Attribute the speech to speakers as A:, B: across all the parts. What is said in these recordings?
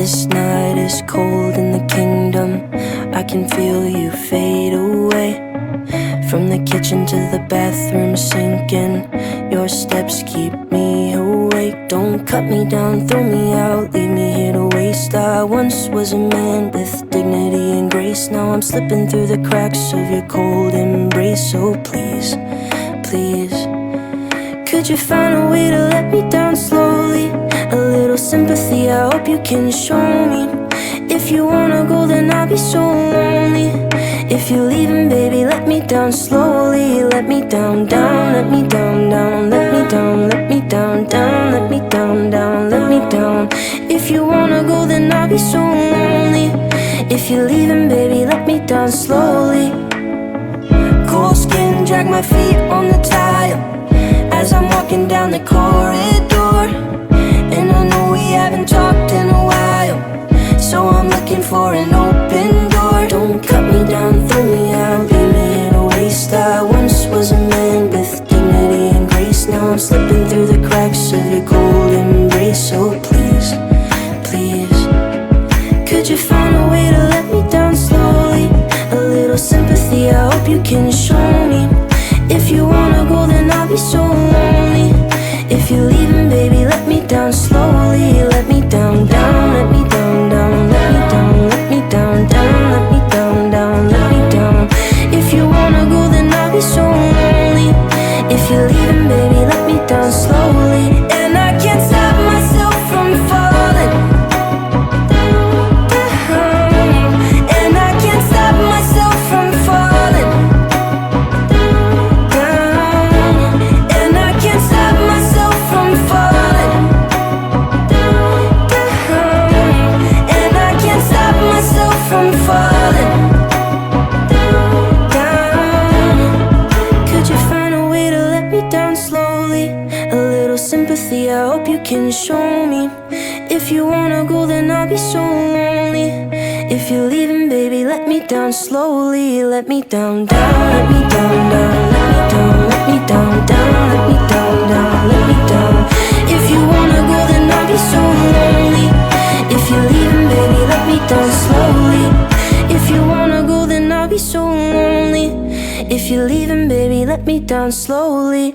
A: This night is cold in the kingdom. I can feel you fade away. From the kitchen to the bathroom, sinking. Your steps keep me awake. Don't cut me down, throw me out, leave me here to waste. I once was a man with dignity and grace. Now I'm slipping through the cracks of your cold embrace. So please, please, could you find a way to let me down slowly? sympathy, I hope you can show me If you wanna go, then I'll be so lonely If you're leaving, baby, let me down slowly Let me down, down, let me down, down Let me down, let me down, down Let me down, down, let me down If you wanna go, then I'll be so lonely If you're leaving, baby, let me down slowly Cold skin, drag my feet on the tile As I'm walking down the corridor we haven't talked in a while. So I'm looking for an open door. Don't cut me down, throw me out, leave me in a waste. I once was a man with dignity and grace. Now I'm slipping through the cracks of your cold embrace. So please, please, could you find a way to let me down slowly? A little sympathy, I hope you can show me. If you wanna go, then I'll be so lonely. You. down slowly. A little sympathy, I hope you can show me. If you wanna go, then I'll be so lonely. If you're leaving, baby, let me down slowly. Let me down, down, let me down, down, let me down, let me down, down, let me down, down, let me down. If you wanna go, then I'll be so lonely. me down slowly.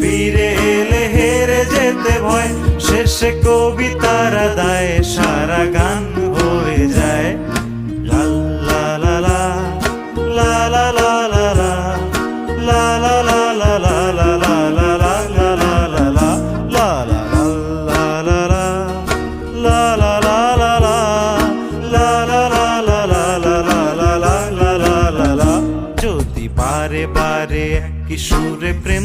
B: ফিরে এলে হেরে যেতে ভয় শেষে কবিতারা দায় সারা গান হয়ে যায় বারে প্রেম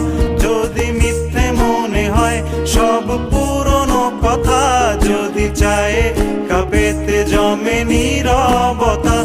B: বুকেতে জমে নীরবতা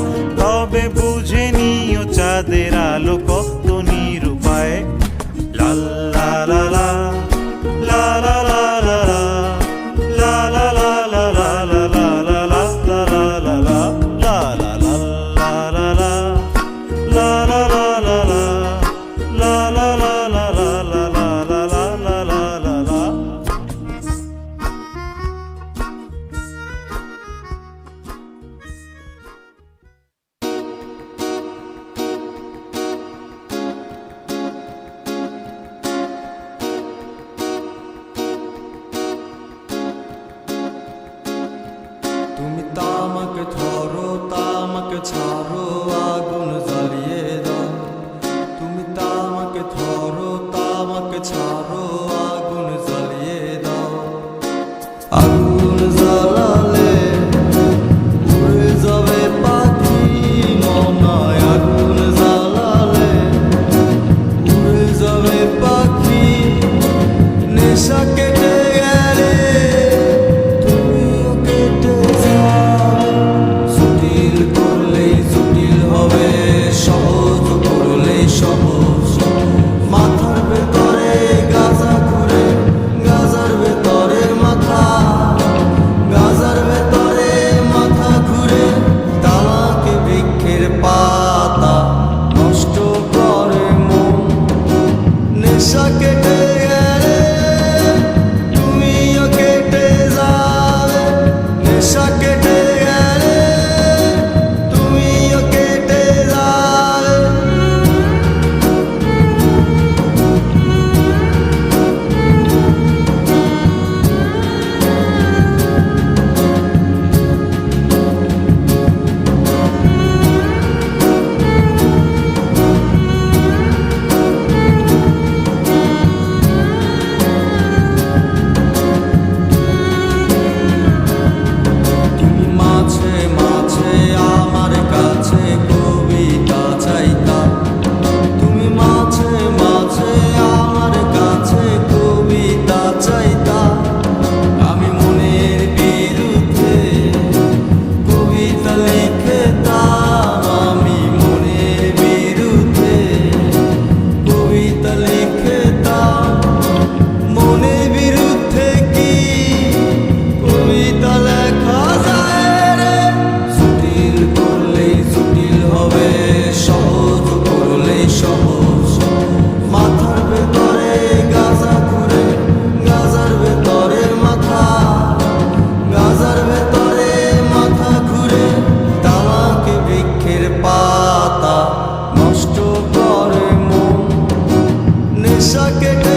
C: bucket